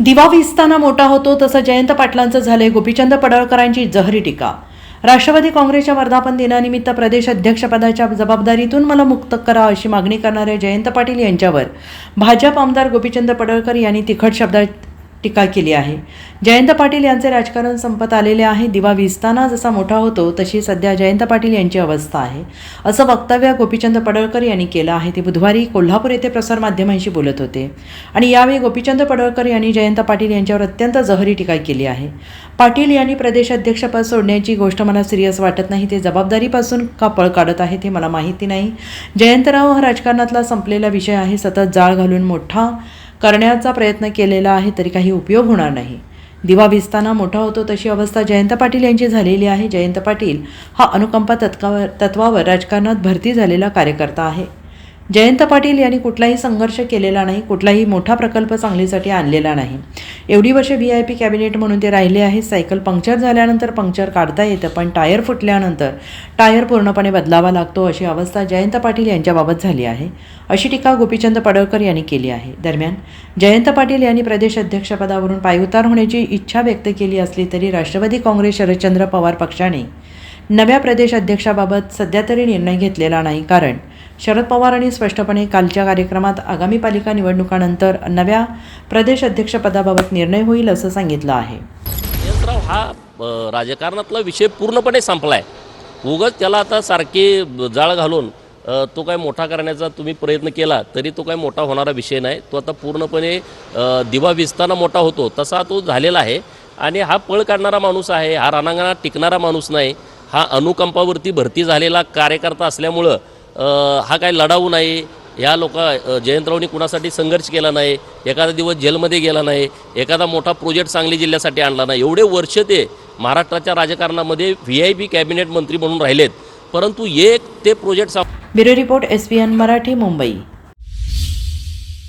दिवा विसताना मोठा होतो तसं जयंत पाटलांचं झालंय गोपीचंद पडळकरांची जहरी टीका. राष्ट्रवादी काँग्रेसच्या वर्धापन दिनानिमित्त प्रदेश अध्यक्षपदाच्या जबाबदारीतून मला मुक्त करा अशी मागणी करणाऱ्या जयंत पाटील यांच्यावर भाजप आमदार गोपीचंद पडळकर यांनी तिखट शब्दात टीका केली आहे. जयंत पाटील यांचे राजकारण संपत आलेले आहे. दिवा विजताना जसा मोठा होतो तशी सध्या जयंत पाटील यांची अवस्था आहे. असं वक्तव्य गोपीचंद पडळकर यांनी केलं आहे. ते बुधवारी कोल्हापूर येथे प्रसारमाध्यमांशी बोलत होते. आणि यावेळी गोपीचंद पडळकर यांनी जयंत पाटील यांच्यावर अत्यंत जहरी टीका केली आहे. पाटील यांनी प्रदेशाध्यक्षपद सोडण्याची गोष्ट मला सिरियस वाटत नाही. ते जबाबदारीपासून का पळ काढत आहे हे मला माहिती नाही. जयंतराव हा राजकारणातला संपलेला विषय आहे. सतत जाळ घालून मोठा करण्याचा प्रयत्न केलेला आहे तरी काही उपयोग होणार नाही. दिवा भिजताना मोठा होतो तशी अवस्था जयंत पाटील यांची झालेली आहे. जयंत पाटील हा अनुकंपा तत्वावर तत्वावर राजकारणात भरती झालेला कार्यकर्ता आहे. जयंत पाटील यांनी कुठलाही संघर्ष केलेला नाही कुठलाही मोठा प्रकल्प सांगलीसाठी आणलेला नाही. एवढी वर्षे व्ही आय पी कॅबिनेट म्हणून ते राहिले आहेत. सायकल पंक्चर झाल्यानंतर पंक्चर काढता येतं पण टायर फुटल्यानंतर टायर पूर्णपणे बदलावा लागतो अशी अवस्था जयंत पाटील यांच्याबाबत झाली आहे. अशी टीका गोपीचंद पडळकर यांनी केली आहे. दरम्यान जयंत पाटील यांनी प्रदेश अध्यक्षपदावरून पायउतार होण्याची इच्छा व्यक्त केली असली तरी राष्ट्रवादी काँग्रेस शरदचंद्र पवार पक्षाने नव्या प्रदेश अध्यक्षाबाबत सध्या तरी निर्णय घेतलेला नाही. कारण शरद पवारांनी स्पष्टपणे कालच्या कार्यक्रमात आगामी पालिका निवडणुकानंतर नव्या प्रदेश अध्यक्षपदाबाबत निर्णय होईल असं सांगितलं आहे. यंत्रराव हा राजकारणातला विषय पूर्णपणे संपलाय. उगाच त्याला आता सारखे जाळ घालून तो काय मोठा करण्याचा तुम्ही प्रयत्न केला तरी तो काय मोठा होणारा विषय नाही. तो आता पूर्णपणे दिवा विजताना मोठा होतो तसा तो झालेला आहे. आणि हा पळ काढणारा माणूस आहे हा रणांगणात टिकणारा माणूस नाही. हा अनुकंपावरती भरती झालेला कार्यकर्ता असल्यामुळं हा काय लढाऊ नाही. ह्या लोक जयंतरावनी कुणासाठी संघर्ष केला नाही एखादा दिवस जेलमध्ये गेला नाही एखादा मोठा प्रोजेक्ट सांगली जिल्ह्यासाठी आणला नाही. एवढे वर्ष ते महाराष्ट्राच्या राजकारणामध्ये व्ही आय पी कॅबिनेट मंत्री म्हणून राहिलेत. परंतु एक ते project bureau report S P N Marathi Mumbai.